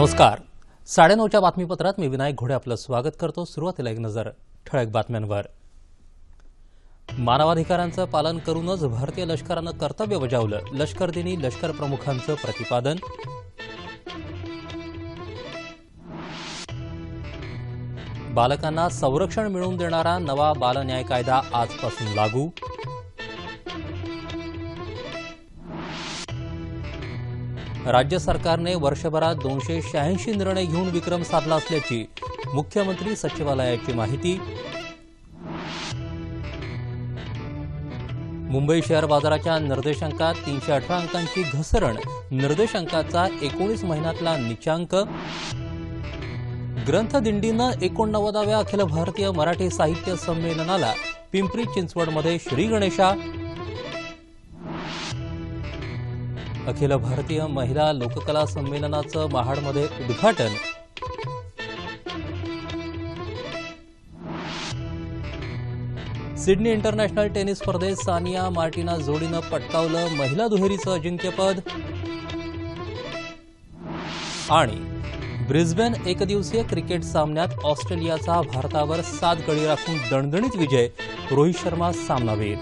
नमस्कार. साडेनऊच्या बातमीपत्रात मी विनायक घोडे आपलं स्वागत करतो. सुरुवातीला एक नजर ठळक बातम्यांवर. मानवाधिकारांचं पालन करूनच भारतीय लष्करानं कर्तव्य बजावलं. लष्कर दिनी लष्कर प्रमुखांचं प्रतिपादन. बालकांना संरक्षण मिळवून देणारा नवा बालन्याय कायदा आजपासून लागू. राज्य सरकारने वर्षभरात दोनशे शहाऐंशी निर्णय घेऊन विक्रम साधला असल्याची मुख्यमंत्री सचिवालयाची माहिती. मुंबई शेअर बाजाराच्या निर्देशांकात तीनशे अठरा अंकांची घसरण निर्देशांकाचा एकोणीस महिन्यातला निचांक. ग्रंथदिंडीनं एकोणनव्वदाव्या अखिल भारतीय मराठी साहित्य संमेलनाला पिंपरी चिंचवडमध्ये श्री अखिल भारतीय महिला लोककला संमेलनाचं महाडमध्ये उद्घाटन. सिडनी इंटरनॅशनल टेनिस स्पर्धेत सानिया मार्टिना जोडीनं पटकावलं महिला दुहेरीचं अजिंक्यपद. आणि ब्रिस्बेन एकदिवसीय क्रिकेट सामन्यात ऑस्ट्रेलियाचा भारतावर सात गडी राखून दणदणीत विजय. रोहित शर्मा सामनावीर.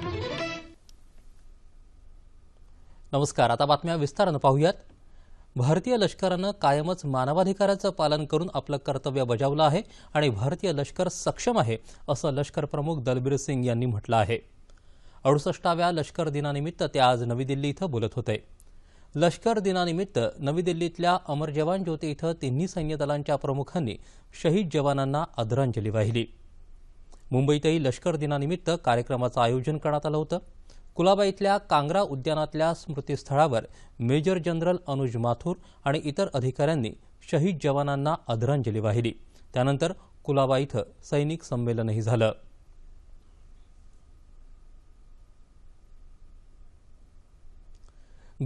नमस्कार आता बातम्या विस्तारानं पाहूयात. भारतीय लष्करानं कायमच मानवाधिकाराचं पालन करून आपलं कर्तव्य बजावलं आहे आणि भारतीय लष्कर सक्षम आहे असं लष्कर प्रमुख दलबीर सिंग यांनी म्हटलं आहे. अडुसष्टाव्या लष्कर दिनानिमित्त ते आज नवी दिल्ली इथं बोलत होते. लष्कर दिनानिमित्त नवी दिल्लीतल्या अमर जवान ज्योती इथं तिन्ही सैन्य दलांच्या प्रमुखांनी शहीद जवानांना आदरांजली वाहिली. मुंबईतही लष्कर दिनानिमित्त कार्यक्रमाचं आयोजन करण्यात आलं होतं. कुलाबा इथल्या कांग्रा उद्यानातल्या स्मृतीस्थळावर मेजर जनरल अनुज माथुर आणि इतर अधिकाऱ्यांनी शहीद जवानांना आदरांजली वाहिली. त्यानंतर कुलाबा इथं सैनिक संमेलनही झालं.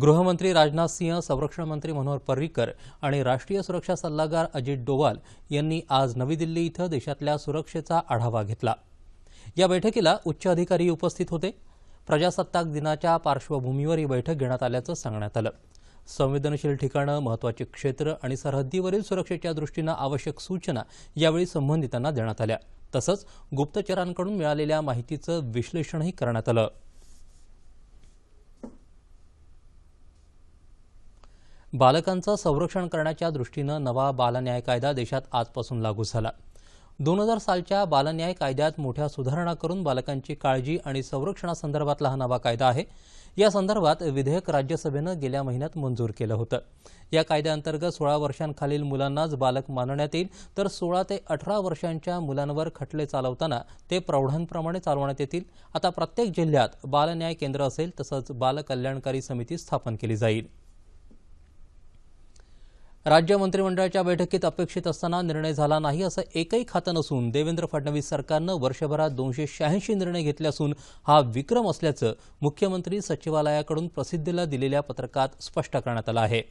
गृहमंत्री राजनाथ सिंह संरक्षण मंत्री मनोहर पर्रिकर आणि राष्ट्रीय सुरक्षा सल्लागार अजित डोवाल यांनी आज नवी दिल्ली इथं देशातल्या सुरक्षेचा आढावा घेतला. या बैठकीला उच्च अधिकारी उपस्थित होते. प्रजासत्ताक दिनाच्या पार्श्वभूमीवर ही बैठक घेण्यात आल्याचं सांगण्यात आलं. संवेदनशील ठिकाणं महत्वाची क्षेत्र आणि सरहद्दीवरील सुरक्षेच्या दृष्टीनं आवश्यक सूचना यावेळी संबंधितांना देण्यात आल्या. तसंच गुप्तचरांकडून मिळालेल्या माहितीचं विश्लेषणही करण्यात आलं. बालकांचं संरक्षण करण्याच्या दृष्टीनं नवा बालन्याय कायदा देशात आजपासून लागू झाला. दोन हजार सालच्या बालन्याय कायद्यात मोठ्या सुधारणा करून बालकांची काळजी आणि संरक्षणासंदर्भातला हा नवा कायदा आहे. या संदर्भात विधेयक राज्यसभेनं गेल्या महिन्यात मंजूर केलं होतं. या कायद्याअंतर्गत सोळा वर्षांखालील मुलांनाच बालक मानण्यात येईल तर सोळा ते अठरा वर्षांच्या मुलांवर खटले चालवताना ते प्रौढांप्रमाणे चालवण्यात येतील. आता प्रत्येक जिल्ह्यात बालन्याय केंद्र असेल तसंच बालकल्याणकारी समिती स्थापन केली जाईल. राज्य मंत्रिमंडळाच्या बैठकीत अपेक्षित असताना निर्णय झाला नाही असं एकही खातं नसून देवेंद्र फडणवीस सरकारनं वर्षभरात दोनशे शहाऐंशी निर्णय घेतले असून हा विक्रम असल्याचं मुख्यमंत्री सचिवालयाकडून प्रसिद्धीला दिलेल्या पत्रकात स्पष्ट करण्यात आलं आहे.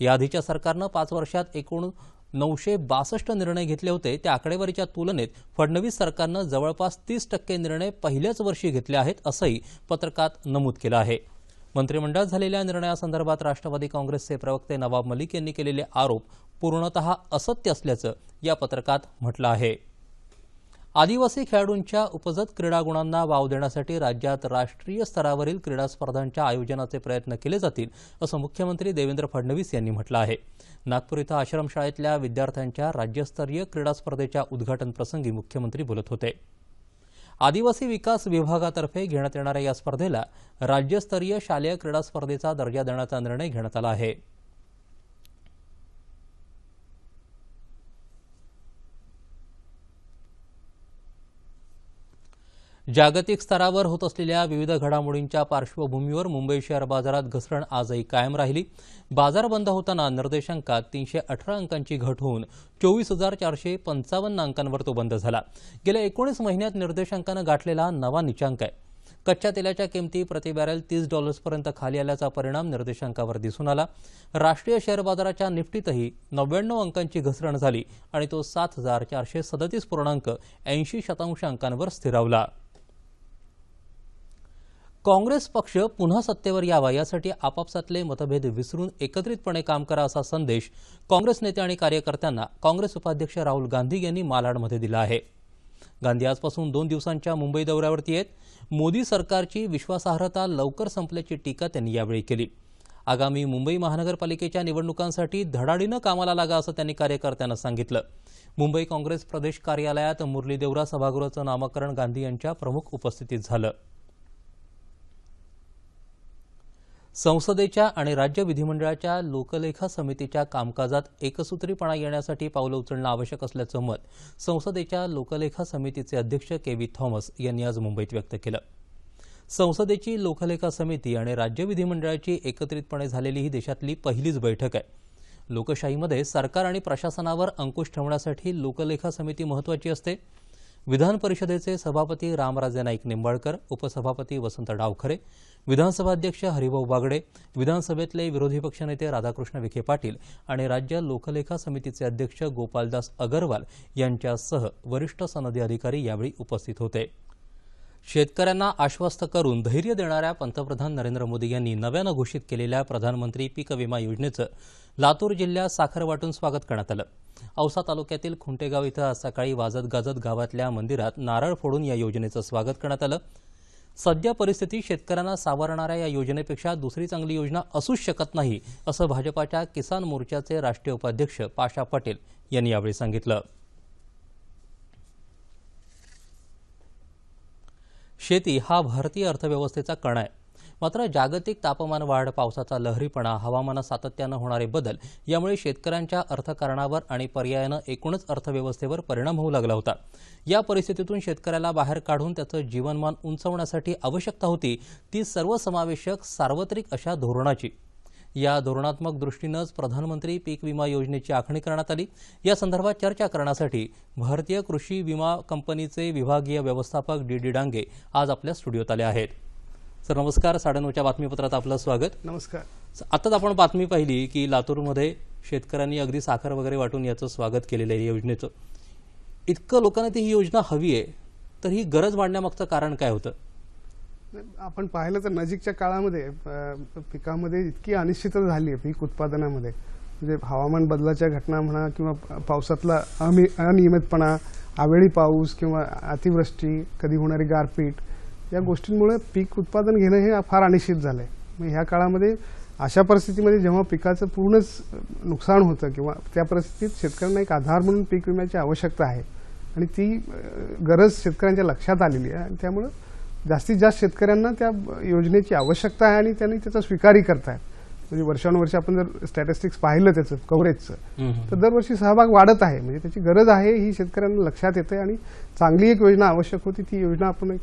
याआधीच्या सरकारनं पाच वर्षात एकूण नऊशे बासष्ट निर्णय घेतले होते. त्या आकडेवारीच्या तुलनेत फडणवीस सरकारनं जवळपास तीस टक्के निर्णय पहिल्याच वर्षी घेतले आहेत असंही पत्रकात नमूद केलं आहे. मंत्रिमंडळात झालेल्या निर्णयासंदर्भात राष्ट्रवादी काँग्रेसचे प्रवक्ते नवाब मलिक यांनी केलेले आरोप पूर्णतः असत्य असल्याचं या पत्रकात म्हटलं आहे. आदिवासी खेळाडूंच्या उपजत क्रीडा गुणांना वाव देण्यासाठी राज्यात राष्ट्रीय स्तरावरील क्रीडा स्पर्धांच्या आयोजनाचे प्रयत्न केले जातील असं मुख्यमंत्री देवेंद्र फडणवीस यांनी म्हटलं आहे. नागपूर इथं आश्रमशाळेतल्या विद्यार्थ्यांच्या राज्यस्तरीय क्रीडा स्पर्धेच्या उद्घाटनप्रसंगी मुख्यमंत्री बोलत होते. आदिवासी विकास विभागातर्फे घेण्यात येणाऱ्या या स्पर्धेला राज्यस्तरीय शालेय क्रीडा स्पर्धेचा दर्जा देण्याचा निर्णय घेण्यात आला आहे. जागतिक स्तरावर होत असलेल्या विविध घडामोडींच्या पार्श्वभूमीवर मुंबई शेअर बाजारात घसरण आजही कायम राहिली. बाजार बंद होताना निर्देशांकात तीनशे अठरा अंकांची घट होऊन चोवीस हजार चारशे पंचावन्न अंकांवर तो बंद झाला. गेल्या एकोणीस महिन्यात निर्देशांकानं गाठलेला नवा निचांक आहे. कच्च्या तेलाच्या किमती प्रतिबॅरल तीस डॉलर्सपर्यंत खाली आल्याचा परिणाम निर्देशांकावर दिसून आला. राष्ट्रीय शेअर बाजाराच्या निफ्टीतही नव्याण्णव अंकांची घसरण झाली आणि तो सात हजार चारशे सदतीस पूर्णांक ऐंशी शतांश अंकांवर स्थिरावला. काँग्रेस पक्ष पुन्हा सत्तेवर यावा यासाठी आपापसातले मतभेद विसरून एकत्रितपणे काम करा असा संदेश काँग्रेस नेते आणि कार्यकर्त्यांना काँग्रेस उपाध्यक्ष राहुल गांधी यांनी मालाडमध्ये दिला आहे. गांधी आजपासून दोन दिवसांच्या मुंबई दौऱ्यावरती आहेत. मोदी सरकारची विश्वासार्हता लवकर संपल्याची टीका त्यांनी यावेळी केली. आगामी मुंबई महानगरपालिकेच्या निवडणुकांसाठी धडाडीनं कामाला लागा असं त्यांनी कार्यकर्त्यांना सांगितलं. मुंबई काँग्रेस प्रदेश कार्यालयात मुरली देवरा सभागृहाचं नामकरण गांधी यांच्या प्रमुख उपस्थितीत झालं. संसदेच्या आणि राज्य विधिमंडळाच्या लोकलेखा समितीच्या कामकाजात एकसूत्रीपणा येण्यासाठी पावलं उचलणं आवश्यक असल्याचं मत संसदेच्या लोकलेखा समितीचे अध्यक्ष के व्ही थॉमस यांनी आज मुंबईत व्यक्त केलं. संसदेची लोकलेखा समिती आणि राज्य विधिमंडळाची एकत्रितपणे झालेली ही देशातली पहिलीच बैठक आहे. लोकशाहीमध्ये सरकार आणि प्रशासनावर अंकुश ठेवण्यासाठी लोकलेखा समिती महत्त्वाची असते. विधान परिषदेचे सभापती रामराजे नाईक निंबाळकर उपसभापती वसंत डावखरे विधानसभा अध्यक्ष हरिभाऊ बागडे विधानसभेतले विरोधी पक्षनेते राधाकृष्ण विखे पाटील आणि राज्य लोकलेखा समितीचे अध्यक्ष गोपालदास अगरवाल यांच्यासह वरिष्ठ सनदी अधिकारी यावेळी उपस्थित होते. शेतकऱ्यांना आश्वस्त करून धैर्य देणाऱ्या पंतप्रधान नरेंद्र मोदी यांनी नव्यानं घोषित केलेल्या प्रधानमंत्री पीक विमा योजनेचं लातूर जिल्ह्यात साखर वाटून स्वागत करण्यात आलं. औसा तालुक्यातील खुंटेगाव इथं आज सकाळी वाजत गाजत गावातल्या मंदिरात नारळ फोडून या योजनेचं स्वागत करण्यात आलं. सध्या परिस्थितीत शेतकऱ्यांना सावरणाऱ्या या योजनेपेक्षा दुसरी चांगली योजना असूच शकत नाही असं भाजपाच्या किसान मोर्चाचे राष्ट्रीय उपाध्यक्ष पाशा पटेल यांनी यावेळी सांगितलं. शेती हा भारतीय अर्थव्यवस्थेचा कणा आहे. मात्र जागतिक तापमान वाढ पावसाचा लहरीपणा हवामानात सातत्यानं होणारे बदल यामुळे शेतकऱ्यांच्या अर्थकारणावर आणि पर्यायानं एकूणच अर्थव्यवस्थेवर परिणाम होऊ लागला होता. या परिस्थितीतून शेतकऱ्याला बाहेर काढून त्याचं जीवनमान उंचवण्यासाठी आवश्यकता होती ती सर्वसमावेशक सार्वत्रिक अशा धोरणाची. या धोरणात्मक दृष्टीनंच प्रधानमंत्री पीक विमा योजनेची आखणी करण्यात आली. या संदर्भात चर्चा करण्यासाठी भारतीय कृषी विमा कंपनीचे विभागीय व्यवस्थापक डी डी डांगे आज आपल्या स्टुडिओत आले आहेत. सर नमस्कार. साडेनऊच्या बातमीपत्रात आपलं स्वागत. नमस्कार. आताच आपण बातमी पाहिली की लातूरमध्ये शेतकऱ्यांनी अगदी साखर वगैरे वाटून याचं स्वागत केलेलं आहे या योजनेचं. इतकं लोकांना ती ही योजना हवी आहे तर ही गरज वाढण्यामागचं कारण काय होतं? आपण पाहिलं तर नजीकच्या काळामध्ये पिकामध्ये इतकी अनिश्चितता झाली आहे पीक उत्पादनामध्ये. म्हणजे हवामान बदलाच्या घटना म्हणा किंवा पावसातला अनियमितपणा आवेळी पाऊस किंवा अतिवृष्टी कधी होणारी गारपीट या गोष्टींमुळे पीक उत्पादन घेणं हे फार अनिश्चित झालं आहे मग ह्या काळामध्ये अशा परिस्थितीमध्ये जेव्हा पिकाचं पूर्णच नुकसान होतं किंवा त्या परिस्थितीत शेतकऱ्यांना एक आधार म्हणून पीक विम्याची आवश्यकता आहे आणि ती गरज शेतकऱ्यांच्या लक्षात आलेली आहे आणि त्यामुळं जास्तीत जास्त शेतकऱ्यांना त्या योजनेची आवश्यकता आहे आणि त्यांनी त्याचा स्वीकारही करतायत. म्हणजे वर्षानुवर्ष आपण जर स्टॅटिस्टिक्स पाहिलं त्याचं कव्हरेजचं तर दरवर्षी सहभाग वाढत आहे. म्हणजे त्याची गरज आहे ही शेतकऱ्यांना लक्षात येते आणि चांगली एक योजना आवश्यक होती ती योजना आपण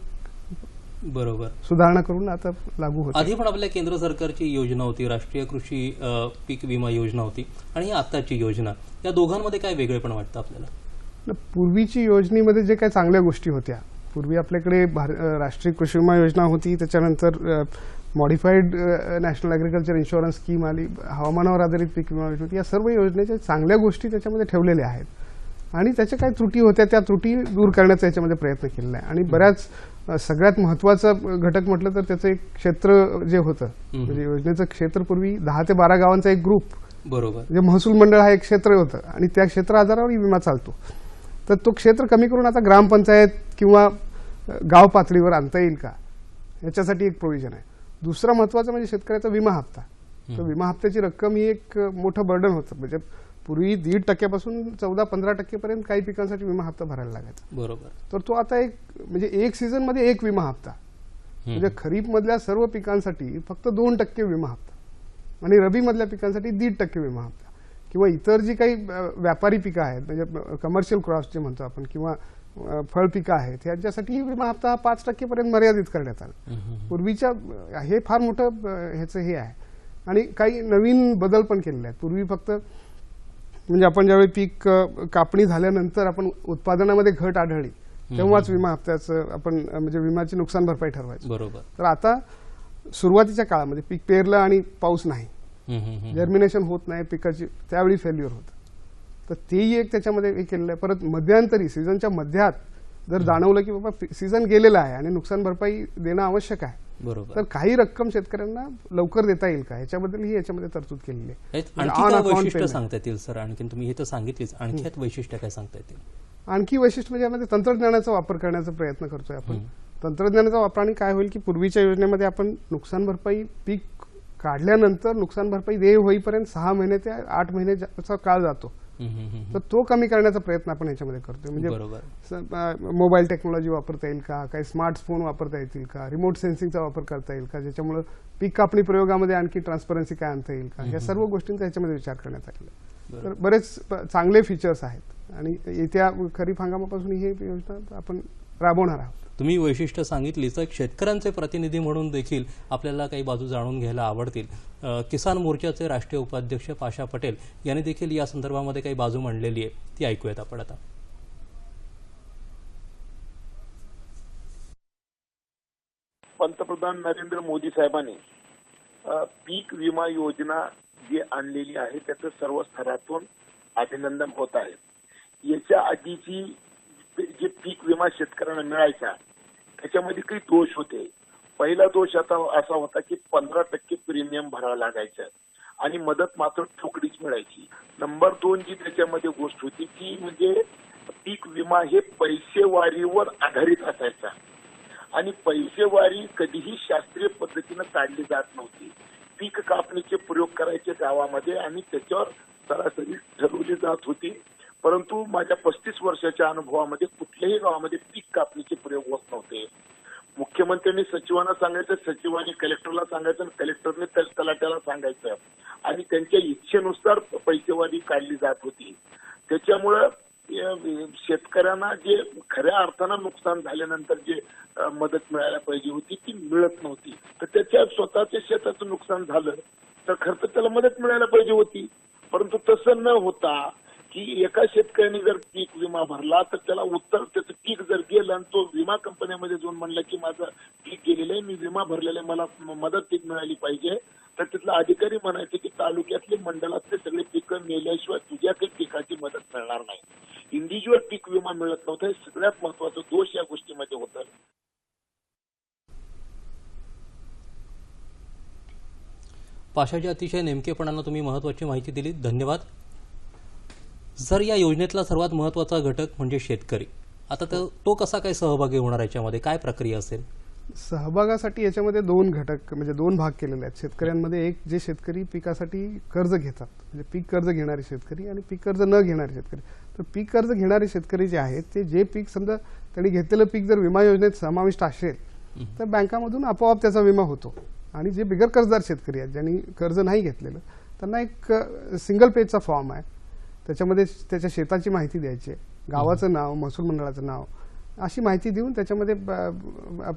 बरोबर. सुधारणा करून आता लागू होते. आधी पण आपल्या केंद्र सरकारची योजना होती राष्ट्रीय कृषी पीक विमा योजना होती आणि ही आत्ताची योजना. या दोघांमध्ये काय वेगळेपण वाटतं आपल्याला? पूर्वीची योजनेमध्ये जे काही चांगल्या गोष्टी होत्या. पूर्वी आपल्याकडे राष्ट्रीय कृषी विमा योजना होती त्याच्यानंतर modified national agriculture insurance scheme आली हवामानावर आधारित पीक विमा योजना होती. या सर्व योजनेच्या चांगल्या गोष्टी त्याच्यामध्ये ठेवलेल्या आहेत. आणि त्याच्या काही त्रुटी होत्या त्या त्रुटी दूर करण्याचा याच्यामध्ये प्रयत्न केलेला आहे. आणि बऱ्याच सगळ्यात महत्त्वाचा घटक म्हटलं तर त्याचं एक क्षेत्र जे होतं म्हणजे योजनेचं क्षेत्र पूर्वी दहा ते बारा गावांचा एक ग्रुप बरोबर. म्हणजे महसूल मंडळ हा एक क्षेत्र होतं आणि त्या क्षेत्र आधारावर विमा चालतो. तर तो क्षेत्र कमी करून आता ग्रामपंचायत किंवा गाव पातळीवर आणता येईल का? याच्यासाठी एक प्रोव्हिजन आहे. दुसरा महत्त्वाचा म्हणजे शेतकऱ्याचा विमा हप्ता. तर विमा हप्त्याची रक्कम ही एक मोठं बर्डन होतं. म्हणजे पूर्वी दीड टक्क्यापासून चौदा पंधरा टक्केपर्यंत काही पिकांसाठी विमा हप्ता भरायला लागायचा. बरोबर. तर तो आता एक म्हणजे एक सीझनमध्ये एक विमा हप्ता. म्हणजे खरीप मधल्या सर्व पिकांसाठी फक्त दोन टक्के विमा हप्ता. आणि रबी मधल्या पिकांसाठी दीड टक्के विमा हप्ता. किंवा इतर जी काही व्यापारी पिकं आहेत म्हणजे कमर्शियल क्रॉप्स जे म्हणतो आपण किंवा फळ पिकं आहेत ह्याच्यासाठी विमा हप्ता हा पाच टक्केपर्यंत मर्यादित करण्यात आला. पूर्वीच्या हे फार मोठं ह्याचं हे आहे. आणि काही नवीन बदल पण केलेले आहेत. पूर्वी फक्त म्हणजे आपण ज्यावेळी पीक कापणी झाल्यानंतर आपण उत्पादनामध्ये घट आढळली तेव्हाच विमा हप्त्याचं आपण म्हणजे विम्याची नुकसान भरपाई ठरवायची. बरोबर. तर आता सुरुवातीच्या काळामध्ये पीक पेरलं आणि पाऊस नाही. जर्मिनेशन होत नाही पिकाची त्यावेळी फेल्युअर होतं. तर तेही एक त्याच्यामध्ये हे केलेलं आहे. परत मध्यंतरी सीझनच्या मध्यात जर जाणवलं की बाबा सीझन गेलेला आहे आणि नुकसान भरपाई देणं आवश्यक आहे बरोबर. तर काही रक्कम शेतकऱ्यांना लवकर देता येईल का? ह्याच्याबद्दल ही याच्यामध्ये तरतूद केलेली आहे. म्हणजे वैशिष्ट्य. सांगता येतील सर? आणखी तुम्ही हे तर सांगितलीच. आणखी वैशिष्ट्य काय सांगता येतील? आणखी वैशिष्ट्य म्हणजे यामध्ये तंत्रज्ञानाचा वापर करण्याचा प्रयत्न करतोय आपण. तंत्रज्ञानाचा वापराने काय होईल की पूर्वीच्या योजनेमध्ये आपण नुकसान भरपाई पीक काढल्यानंतर नुकसान भरपाई देय होईपर्यंत सहा महिने ते आठ महिन्याचा काळ जातो. तर तो कमी करण्याचा प्रयत्न आपण याच्यामध्ये करतोय. म्हणजे मोबाईल टेक्नॉलॉजी वापरता येईल का? काही स्मार्टफोन वापरता येतील का? रिमोट सेन्सिंगचा वापर करता येईल का? ज्याच्यामुळे पीक कापणी प्रयोगामध्ये आणखी ट्रान्सपरन्सी काय आणता येईल का? या सर्व गोष्टींचा याच्यामध्ये विचार करण्यात आलेला. तर बरेच चांगले फीचर्स आहेत. आणि येत्या खरीप हंगामापासून ही योजना आपण राबवणार आहोत. तुम्ही वैशिष्ट्य सांगितली तर शेतकऱ्यांचे प्रतिनिधी म्हणून देखील आपल्याला काही बाजू जाणून घ्यायला आवडतील. किसान मोर्चाचे राष्ट्रीय उपाध्यक्ष पाशा पटेल यांनी देखील या संदर्भामध्ये काही बाजू मांडलेली आहे. ती ऐकूयात आपण आता. पंतप्रधान नरेंद्र मोदी साहेबांनी पीक विमा योजना जी आणलेली आहे त्याचं सर्व स्तरातून अभिनंदन होत आहे. याच्या आधीची जे पीक विमा शेतकऱ्यांना मिळायचा त्याच्यामध्ये काही दोष होते. पहिला दोष आता असा होता की पंधरा टक्के प्रीमियम भरावं लागायचं आणि मदत मात्र ठोकडीच मिळायची. नंबर दोन जी त्याच्यामध्ये गोष्ट होती ती म्हणजे पीक विमा हे पैसेवारीवर आधारित असायचा. आणि पैसेवारी कधीही शास्त्रीय पद्धतीनं काढली जात नव्हती. पीक कापणीचे प्रयोग करायचे गावामध्ये आणि त्याच्यावर सरासरी ठरवली जात होती. परंतु माझ्या पस्तीस वर्षाच्या अनुभवामध्ये कुठल्याही गावामध्ये पीक कापणीचे प्रयोग होत नव्हते. मुख्यमंत्र्यांनी सचिवांना सांगायचं सचिवांनी कलेक्टरला सांगायचं कलेक्टरने तलाट्याला सांगायचं. आणि त्यांच्या इच्छेनुसार पैसेवारी काढली जात होती. त्याच्यामुळं शेतकऱ्यांना जे खऱ्या अर्थानं नुकसान झाल्यानंतर जे मदत मिळायला पाहिजे होती ती मिळत नव्हती. तर त्याच्या स्वतःच्या शेताचं नुकसान झालं तर खर्च त्याला मदत मिळायला पाहिजे होती. परंतु तसं न होता की एका शेतकऱ्याने जर पीक विमा भरला तर त्याला उत्तर त्याचं पीक जर गेलं आणि तो विमा कंपन्यामध्ये जाऊन म्हणला की माझं पीक गेलेलं आहे मी विमा भरलेला आहे मला मदत पीक मिळाली पाहिजे. तर तिथला अधिकारी म्हणायचे की तालुक्यातले मंडळातले सगळे पिकं नेल्याशिवाय तुझ्या काही पिकाची मदत मिळणार नाही. इंडिव्हिज्युअल पीक विमा मिळत नव्हता हे सगळ्यात महत्त्वाचा दोष या गोष्टीमध्ये होतं. पाशाच्या अतिशय नेमकेपणानं तुम्ही महत्वाची माहिती दिली धन्यवाद. सर या योजनेतला सर्वात महत्त्वाचा घटक म्हणजे शेतकरी. आता तो तो कसा काय सहभागी होणार याच्यामध्ये? काय प्रक्रिया असेल? सहभागासाठी याच्यामध्ये दोन घटक म्हणजे दोन भाग केलेले आहेत. शेतकऱ्यांमध्ये एक जे शेतकरी पिकासाठी कर्ज घेतात. म्हणजे पीक कर्ज घेणारे शेतकरी आणि पीक कर्ज न घेणारे शेतकरी. तर पीक कर्ज घेणारे शेतकरी जे आहेत ते जे पीक समजा त्यांनी घेतलेलं पीक जर विमा योजनेत समाविष्ट असेल तर बँकामधून आपोआप त्याचा विमा होतो. आणि जे बिगर कर्जदार शेतकरी आहेत ज्यांनी कर्ज नाही घेतलेलं त्यांना एक सिंगल पेजचा फॉर्म आहे. त्याच्यामध्ये त्याच्या शेताची माहिती द्यायची. आहे गावाचं नाव महसूल मंडळाचं नाव अशी माहिती देऊन त्याच्यामध्ये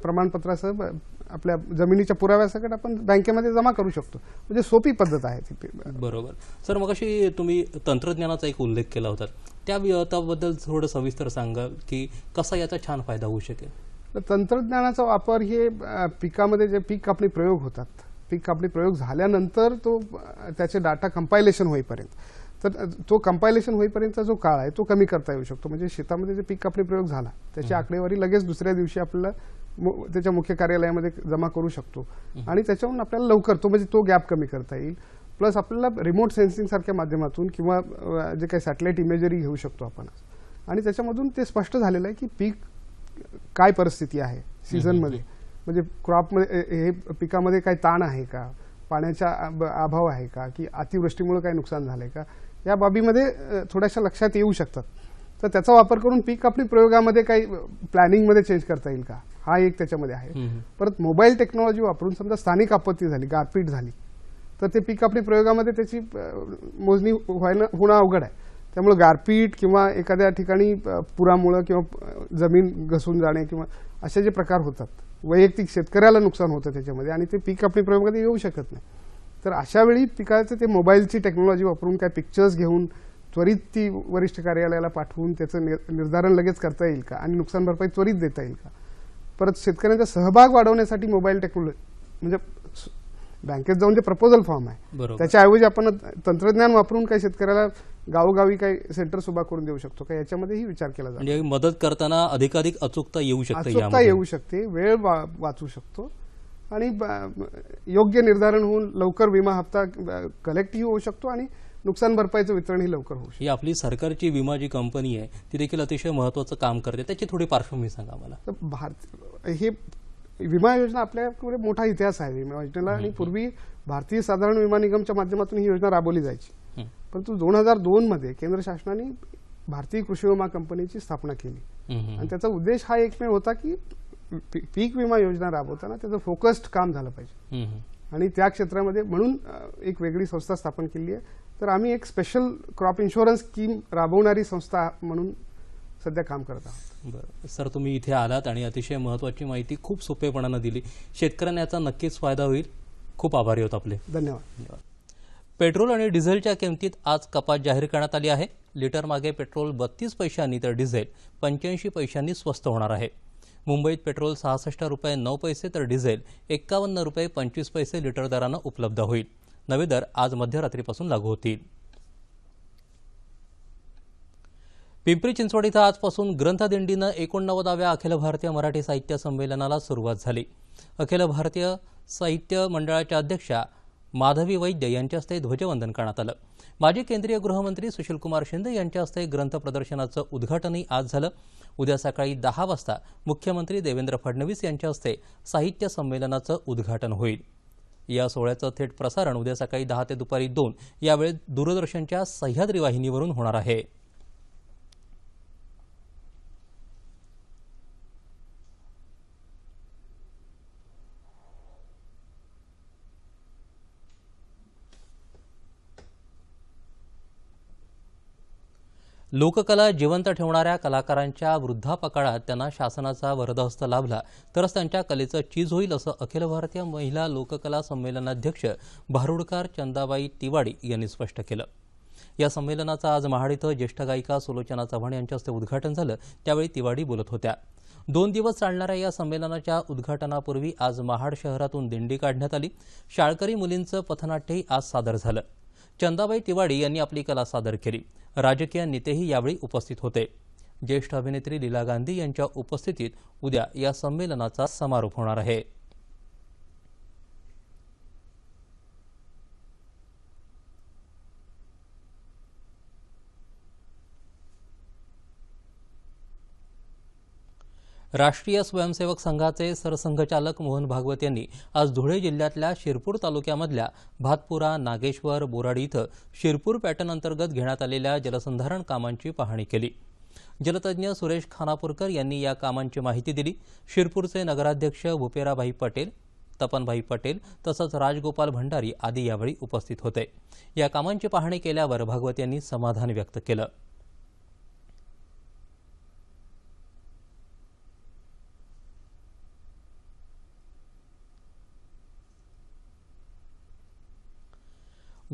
प्रमाणपत्रासह आपल्या जमिनीच्या पुराव्यासकट आपण बँकेमध्ये जमा करू शकतो. म्हणजे सोपी पद्धत आहे ती. बरोबर. सर मग अशी तुम्ही तंत्रज्ञानाचा एक उल्लेख केला होता. त्या त्याबद्दल थोडं सविस्तर सांगाल की कसा याचा छान फायदा होऊ शकेल? तर तंत्रज्ञानाचा वापर हे पिकामध्ये जे पीक कापणी प्रयोग होतात. पीक कापणी प्रयोग झाल्यानंतर तो त्याचे डाटा कंपायलेशन होईपर्यंत. तर तो कंपायलेशन होईपर्यंतचा जो काळ आहे तो कमी करता येऊ शकतो. म्हणजे शेतामध्ये जे पीक कापणी प्रयोग झाला त्याची आकडेवारी लगेच दुसऱ्या दिवशी आपल्याला त्याच्या मुख्य कार्यालयामध्ये जमा करू शकतो. आणि त्याच्यावरून आपल्याला लवकर तो म्हणजे तो गॅप कमी करता येईल. प्लस आपल्याला रिमोट सेन्सिंग सारख्या माध्यमातून किंवा जे काही सॅटेलाइट इमेजरी घेऊ शकतो आपण. आणि त्याच्यामधून ते स्पष्ट झालेलं आहे की पीक काय परिस्थिती आहे सीझनमध्ये म्हणजे क्रॉपमध्ये हे पिकामध्ये काय ताण आहे का? पाण्याचा अभ- अभाव आहे का? की अतिवृष्टीमुळे काय नुकसान झालंय का? या बाबीमध्ये थोड्याशा लक्षात येऊ शकतात. तर त्याचा वापर करून पीक कापणी प्रयोगामध्ये काही प्लॅनिंगमध्ये चेंज करता येईल का? हा एक त्याच्यामध्ये आहे. परत मोबाईल टेक्नॉलॉजी वापरून समजा स्थानिक आपत्ती झाली गारपीट झाली तर ते पीक कापणी प्रयोगामध्ये त्याची मोजणी व्हायला होणं अवघड आहे. त्यामुळे गारपीट किंवा एखाद्या ठिकाणी पुरामुळं किंवा जमीन घसरून जाणे किंवा असे जे प्रकार होतात वैयक्तिक शेतकऱ्याला नुकसान होतं त्याच्यामध्ये आणि ते पीक कापणी प्रयोगामध्ये येऊ शकत नाही. तर अशा वेळी पिकाचं ते मोबाईलची टेक्नॉलॉजी वापरून काय पिक्चर्स घेऊन त्वरित ती वरिष्ठ कार्यालयाला पाठवून त्याचं निर- निर्धारण लगेच करता येईल का? आणि नुकसान भरपाई त्वरित देता येईल का? परत शेतकऱ्यांचा सहभाग वाढवण्यासाठी मोबाईल टेक्नॉलॉजी म्हणजे बँकेत जाऊन जे प्रपोजल फॉर्म आहे त्याच्याऐवजी आपण तंत्रज्ञान वापरून काही शेतकऱ्याला गावोगावी काही सेंटर्स उभा करून देऊ शकतो का? याच्यामध्येही विचार केला जातो. म्हणजे मदत करताना अधिकाधिक अचूकता येऊ शकते अचूकता येऊ शकते वेळ वाचू शकतो. आणि योग्य निर्धारण होऊन लवकर विमा हप्ता कलेक्टही होऊ शकतो आणि नुकसान भरपाईचं वितरणही लवकर होऊ शकतं. ही आपली सरकारची विमा जी कंपनी आहे ती देखील अतिशय महत्वाचं काम करते. त्याची थोडी पार्श्वभूमी सांगा मला. तर भारत हे विमा योजना आपल्याकडे मोठा इतिहास आहे. विमा योजनेला आणि पूर्वी भारतीय साधारण विमा निगमच्या माध्यमातून ही योजना राबवली जायची. परंतु दोन हजार दोन मध्ये केंद्र शासनाने भारतीय कृषी विमा कंपनीची स्थापना केली. आणि त्याचा उद्देश हा एकमेव होता की पीक विमा योजना राबवताना त्याचं फोकस्ड काम झालं पाहिजे. आणि त्या क्षेत्रामध्ये म्हणून एक वेगळी संस्था स्थापन केली आहे तर आम्ही एक स्पेशल क्रॉप इन्शुरन्स स्कीम राबवणारी संस्था म्हणून सध्या काम करत आहोत. बरं. सर तुम्ही इथे आलात आणि अतिशय महत्वाची माहिती खूप सोपेपणानं दिली. शेतकऱ्यांना याचा नक्कीच फायदा होईल. खूप आभारी आहोत आपले. धन्यवाद. पेट्रोल आणि डिझेलच्या किमतीत आज कपात जाहीर करण्यात आली आहे. लिटर मागे पेट्रोल बत्तीस पैशांनी तर डिझेल पंच्याऐंशी पैशांनी स्वस्त होणार आहे. मुंबईत पेट्रोल सहासष्ट रुपये नऊ पैसे तर डिझेल एक्कावन्न रुपये पंचवीस पैसे लिटर दरानं उपलब्ध होईल. नवे दर आज मध्यरात्रीपासून लागू होतील. पिंपरी चिंचवड इथं आजपासून ग्रंथदिंडीनं एकोणनव्वदाव्या अखिल भारतीय मराठी साहित्य संमेलनाला सुरुवात झाली. अखिल भारतीय साहित्य मंडळाच्या अध्यक्षा माधवी वैद्य यांच्या हस्ते ध्वजवंदन करण्यात आलं. माजी केंद्रीय गृहमंत्री सुशीलकुमार शिंदे यांच्या हस्ते ग्रंथ प्रदर्शनाचं उद्घाटनही आज झालं. उद्या सकाळी दहा वाजता मुख्यमंत्री देवेंद्र फडणवीस यांच्या हस्ते साहित्य संमेलनाचं उद्घाटन होईल. या सोहळ्याचं थेट प्रसारण उद्या सकाळी दहा ते दुपारी दोन यावेळी दूरदर्शनच्या सह्याद्री वाहिनीवरून होणार आहे. लोककला जिवंत ठेवणाऱ्या कलाकारांच्या वृद्धापकाळात त्यांना शासनाचा वरदहस्त लाभला. तरच त्यांच्या कलेचं चीज होईल असं अखिल भारतीय महिला लोककला संमेलनाध्यक्ष भारुडकार चंदाबाई तिवाडी यांनी स्पष्ट केलं. या संमेलनाचं आज महाड इथं ज्येष्ठ गायिका सुलोचना चव्हाण यांच्या हस्ते उद्घाटन झालं. त्यावेळी तिवाडी बोलत होत्या. दोन दिवस चालणाऱ्या या संमेलनाच्या उद्घाटनापूर्वी आज महाड शहरातून दिंडी काढण्यात आली. शाळकरी मुलींचं पथनाट्यही आज सादर झालं. चंदाबाई तिवाडी यांनी आपली कला सादर केली. राजकीय नेतेही यावेळी उपस्थित होते. ज्येष्ठ अभिनेत्री लीला गांधी यांच्या उपस्थितीत उद्या या संमेलनाचा समारोप होणार आहे. राष्ट्रीय स्वयंसेवक संघाचे सरसंघचालक मोहन भागवत यांनी आज धुळे जिल्ह्यातल्या शिरपूर तालुक्यामधल्या भातपुरा नागेश्वर बोराडी इथं शिरपूर पॅटर्न अंतर्गत घेण्यात आलेल्या जलसंधारण कामांची पाहणी केली. जलतज्ञ सुरेश खानापूरकर यांनी या कामांची माहिती दिली. शिरपूरचे नगराध्यक्ष भूपेराभाई पटेल तपनभाई पटेल तसंच राजगोपाल भंडारी आदी यावेळी उपस्थित होते. या कामांची पाहणी केल्यावर भागवत यांनी समाधान व्यक्त केलं.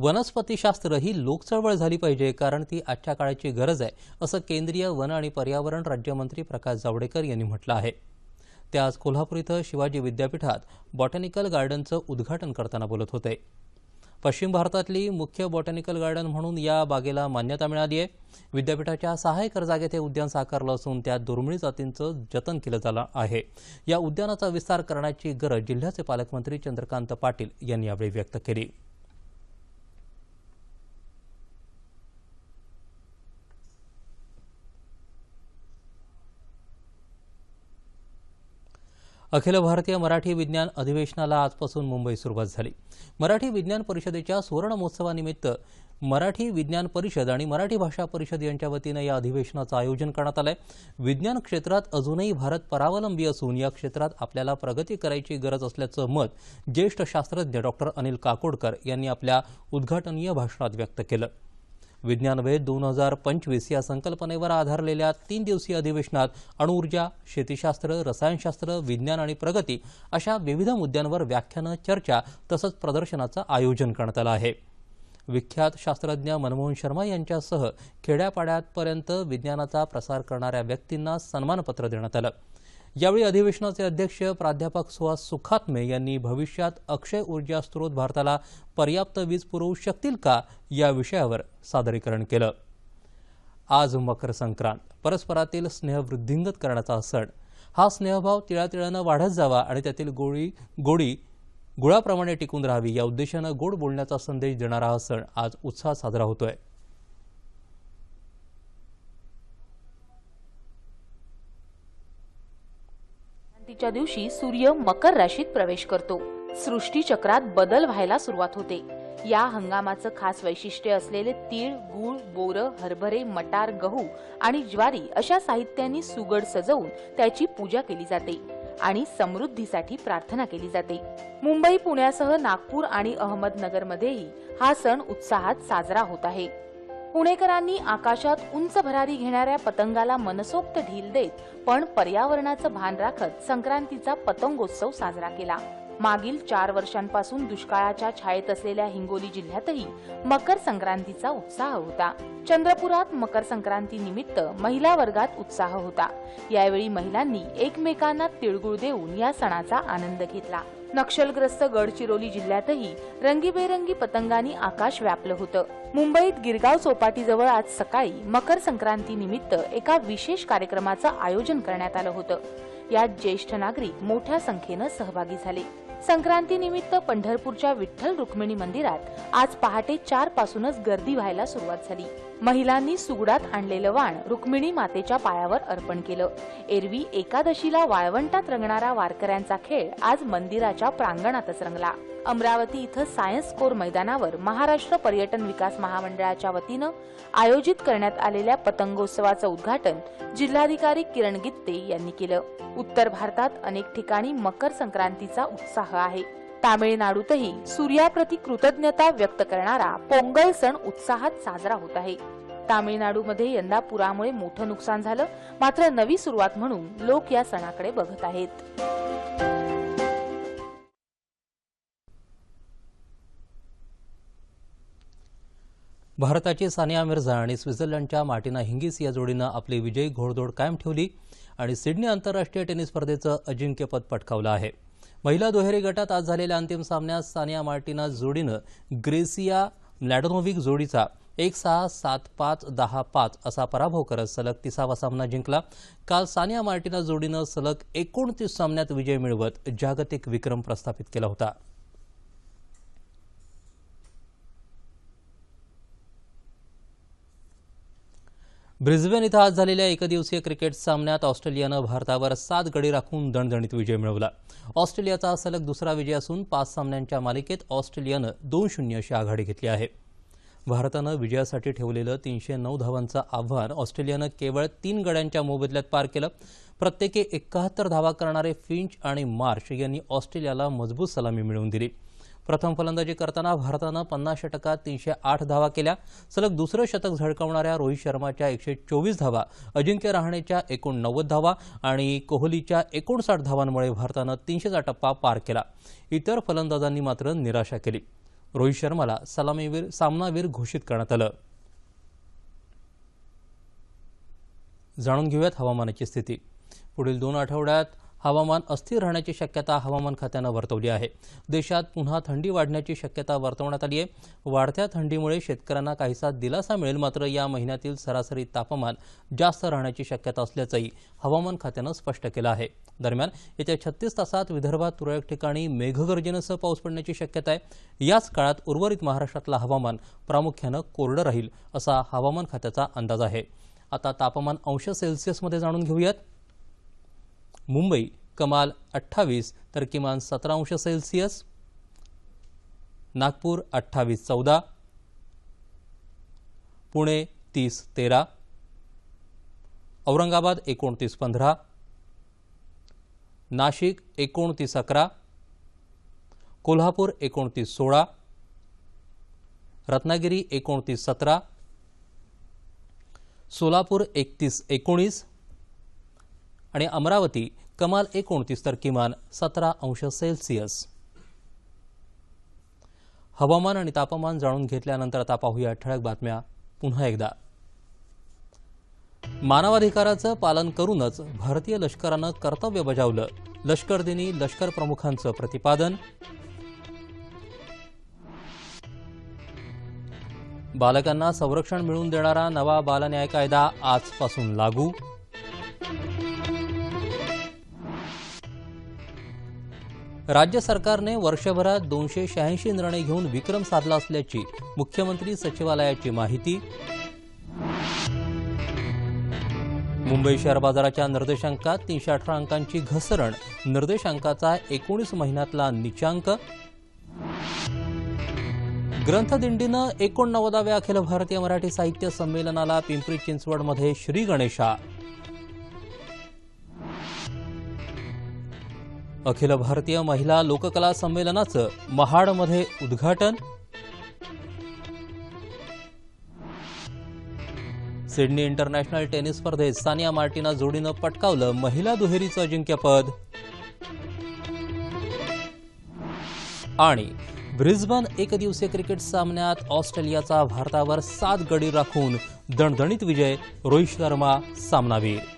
वनस्पतीशास्त्र ही लोकचळवळ झाली पाहिजे कारण ती आजच्या काळाची गरज आहे असं केंद्रीय वन आणि पर्यावरण राज्यमंत्री प्रकाश जावडेकर यांनी म्हटलं आहे. ते आज कोल्हापूर इथं शिवाजी विद्यापीठात बॉटॅनिकल गार्डनचं उद्घाटन करताना बोलत होते. पश्चिम भारतातली मुख्य बॉटॅनिकल गार्डन म्हणून या बागेला मान्यता मिळाली आहे. विद्यापीठाच्या सहा एकर जागेत हे उद्यान साकारलं असून त्यात दुर्मिळ जातींचं जतन केलं झालं आहे. या उद्यानाचा विस्तार करण्याची गरज जिल्ह्याचे पालकमंत्री चंद्रकांत पाटील यांनी यावेळी व्यक्त केली. अखिल भारतीय मराठी विज्ञान अधिवेशनाला आजपासून मुंबईत सुरुवात झाली. मराठी विज्ञान परिषदेच्या सुवर्ण महोत्सवानिमित्त मराठी विज्ञान परिषद आणि मराठी भाषा परिषद यांच्या वतीनं या अधिवेशनाचं आयोजन करण्यात आलंय. विज्ञान क्षेत्रात अजूनही भारत परावलंबी असून या क्षेत्रात आपल्याला प्रगती करायची गरज असल्याचं मत ज्येष्ठ शास्त्रज्ञ डॉक्टर अनिल काकोडकर यांनी आपल्या उद्घाटनीय भाषणात व्यक्त केलं. विज्ञानवेध दोन हजार पंचवीस या संकल्पनेवर आधारलेल्या तीन दिवसीय अधिवेशनात अणुऊर्जा शेतीशास्त्र रसायनशास्त्र विज्ञान आणि प्रगती अशा विविध मुद्द्यांवर व्याख्यानं चर्चा तसंच प्रदर्शनाचं आयोजन करण्यात आलं आहे. विख्यात शास्त्रज्ञ मनमोहन शर्मा यांच्यासह खेड्यापाड्यापर्यंत विज्ञानाचा प्रसार करणाऱ्या व्यक्तींना सन्मानपत्र देण्यात आलं. यावेळी अधिवेशनाचे अध्यक्ष प्राध्यापक सुहास सुखात्मे यांनी भविष्यात अक्षय ऊर्जा स्रोत भारताला पर्याप्त वीज पुरवू शकतील का या विषयावर सादरीकरण केलं. आज मकर संक्रांत. परस्परातील स्नेह वृद्धिंगत करण्याचा सण. हा स्नेहभाव तिळातिळानं वाढत जावा आणि त्यातील गोळी गोडी गुळाप्रमाणे टिकून राहावी या उद्देशानं गोड बोलण्याचा संदेश देणारा हा सण आज उत्साहात साजरा होतोय. संक्रांतीच्या दिवशी सूर्य मकर राशीत प्रवेश करतो. सृष्टी चक्रात बदल व्हायला सुरुवात होते. या हंगामाचं खास वैशिष्ट्य असलेले तीळ गूळ बोर हरभरे मटार गहू आणि ज्वारी अशा साहित्यांनी सुगड सजवून त्याची पूजा केली जाते आणि समृद्धीसाठी प्रार्थना केली जाते. मुंबई पुण्यासह नागपूर आणि अहमदनगरमध्येही हा सण उत्साहात साजरा होत आहे. पुणेकरांनी आकाशात उंच भरारी घेणाऱ्या पतंगाला मनसोक्त ढील देत पण पर्यावरणाचं भान राखत संक्रांतीचा पतंगोत्सव साजरा केला. मागील चार वर्षांपासून दुष्काळाच्या छायेत असलेल्या हिंगोली जिल्ह्यातही मकर संक्रांतीचा उत्साह होता. चंद्रपुरात मकर संक्रांती निमित्त महिला वर्गात उत्साह होता. यावेळी महिलांनी एकमेकांना तिळगुळ देऊन या सणाचा आनंद घेतला. नक्षलग्रस्त गडचिरोली जिल्ह्यातही रंगीबेरंगी पतंगांनी आकाश व्यापलं होतं. मुंबईत गिरगाव चौपाटीजवळ आज सकाळी मकर संक्रांती निमित्त एका विशेष कार्यक्रमाचं आयोजन करण्यात आलं होतं. यात ज्येष्ठ नागरिक मोठ्या संख्येनं सहभागी झाले. संक्रांतीनिमित्त पंढरपूरच्या विठ्ठल रुक्मिणी मंदिरात आज पहाटे चार पासूनच गर्दी व्हायला सुरुवात झाली. महिलांनी सुगडात आणलेलं वाण रुक्मिणी मातेच्या पायावर अर्पण केलं. एरवी एकादशीला वाळवंटात रंगणारा वारकऱ्यांचा खेळ आज मंदिराच्या प्रांगणातच रंगला. अमरावती इथं सायन्स कोर मैदानावर महाराष्ट्र पर्यटन विकास महामंडळाच्या वतीनं आयोजित करण्यात आलेल्या पतंगोत्सवाचं उद्घाटन जिल्हाधिकारी किरण गित्ते यांनी केलं. उत्तर भारतात अनेक ठिकाणी मकर संक्रांतीचा उत्साह आहे. तामिळनाडूतही सूर्याप्रती कृतज्ञता व्यक्त करणारा पोंगल सण उत्साहात साजरा होत आहे. तामिळनाडूमध्ये यंदा पुरामुळे मोठं नुकसान झालं मात्र नवी सुरुवात म्हणून लोक या सणाकडे बघत आहेत. भारताची सानिया मिर्झा आणि स्वित्झर्लंडच्या मार्टिना हिंगिस या जोडीनं आपली विजयी घोडदोड कायम ठेवली आणि सिडनी आंतरराष्ट्रीय टेनिस स्पर्धेचं अजिंक्यपद पटकावलं आहे. महिला दुहेरी गटात आज झालेल्या अंतिम सामन्यात सानिया मार्टिना जोडीनं ग्रेसिया लॅडोनोव्हिक जोडीचा एक सहा सात पाच दहा पाच असा पराभव करत सलग तिसावा सामना जिंकला. काल सानिया मार्टिना जोडीनं सलग एकोणतीस सामन्यात विजय मिळवत जागतिक विक्रम प्रस्थापित केला होता. ब्रिस्बेन इथं आज झालेल्या एकदिवसीय क्रिकेट सामन्यात ऑस्ट्रेलियानं भारतावर सात गडी राखून दणदणीत विजय मिळवला. ऑस्ट्रेलियाचा सलग दुसरा विजय असून पाच सामन्यांच्या मालिकेत ऑस्ट्रेलियानं दोन शून्य अशी आघाडी घेतली आहे. भारतानं विजयासाठी ठेवलेलं तीनशे नऊ धावांचं आव्हान ऑस्ट्रेलियानं केवळ तीन गड्यांच्या मोबदल्यात पार केलं. प्रत्येकी एकाहत्तर धावा करणारे फिंच आणि मार्श यांनी ऑस्ट्रेलियाला मजबूत सलामी मिळवून दिली. प्रथम फलंदाजी करताना भारतानं पन्नास षटकात तीनशे आठ धावा केल्या. सलग दुसरं शतक झळकावणाऱ्या रोहित शर्माच्या एकशे चोवीस धावा अजिंक्य रहाणेच्या एकोणनव्वद धावा आणि कोहलीच्या एकोणसाठ धावांमुळे भारतानं तीनशेचा टप्पा पार केला. इतर फलंदाजांनी मात्र निराशा केली. रोहित शर्माला सलामीवीर सामनावीर घोषित करण्यात आलं. जाणून घेऊयात हवामानाची स्थिती. पुढील दोन आठवड्यात हवामान अस्थिर राहण्याची शक्यता हवामान खात्यानं वर्तवली आहे. देशात पुन्हा थंडी वाढण्याची शक्यता वर्तवण्यात आली आहे. वाढत्या थंडीमुळे शेतकऱ्यांना काहीसा दिलासा मिळेल मात्र या महिन्यातील सरासरी तापमान जास्त राहण्याची शक्यता असल्याचंही हवामान खात्यानं स्पष्ट केलं आहे. दरम्यान येत्या छत्तीस तासात विदर्भात तुरळक ठिकाणी मेघगर्जनेसह पाऊस पडण्याची शक्यता आहे. याच काळात उर्वरित महाराष्ट्रातलं हवामान प्रामुख्यानं कोरडं राहील असा हवामान खात्याचा अंदाज आहे. आता तापमान अंश सेल्सिअसमध्ये जाणून घेऊयात. मुंबई कमाल अठ्ठावीस तर किमान सतरा अंश सेल्सिअस. नागपूर अठ्ठावीस चौदा. पुणे तीस तेरा. औरंगाबाद एकोणतीस पंधरा. नाशिक एकोणतीस अकरा. कोल्हापूर एकोणतीस सोळा. रत्नागिरी एकोणतीस सतरा. सोलापूर एकतीस एकोणीस. आणि अमरावती कमाल एकोणतीस तर किमान सतरा अंश सेल्सिअस. हवामान आणि तापमान जाणून घेतल्यानंतर आता पाहूया ठळक बातम्या पुन्हा एकदा. मानवाधिकाराचं पालन करूनच भारतीय लष्करानं कर्तव्य बजावलं. लष्कर दिनी लष्कर प्रमुखांचं प्रतिपादन. बालकांना संरक्षण मिळवून देणारा नवा बालन्याय कायदा आजपासून लागू. राज्य सरकारने वर्षभरात दोनशे शहाऐंशी निर्णय घेऊन विक्रम साधला असल्याची मुख्यमंत्री सचिवालयाची माहिती. मुंबई शेअर बाजाराच्या निर्देशांकात तीनशे अठरा अंकांची घसरण निर्देशांकाचा एकोणीस महिन्यातला निचांक. ग्रंथदिंडीनं एकोणनव्वदाव्या अखिल भारतीय मराठी साहित्य संमेलनाला पिंपरी चिंचवडमध्ये श्री अखिल भारतीय महिला लोककला संमेलनाचं महाडमध्ये उद्घाटन. सिडनी इंटरनॅशनल टेनिस स्पर्धेत सानिया मार्टिना जोडीनं पटकावलं महिला दुहेरीचं अजिंक्यपद आणि ब्रिस्बन एकदिवसीय क्रिकेट सामन्यात ऑस्ट्रेलियाचा भारतावर सात गडी राखून दणदणीत विजय रोहित शर्मा सामनावीर.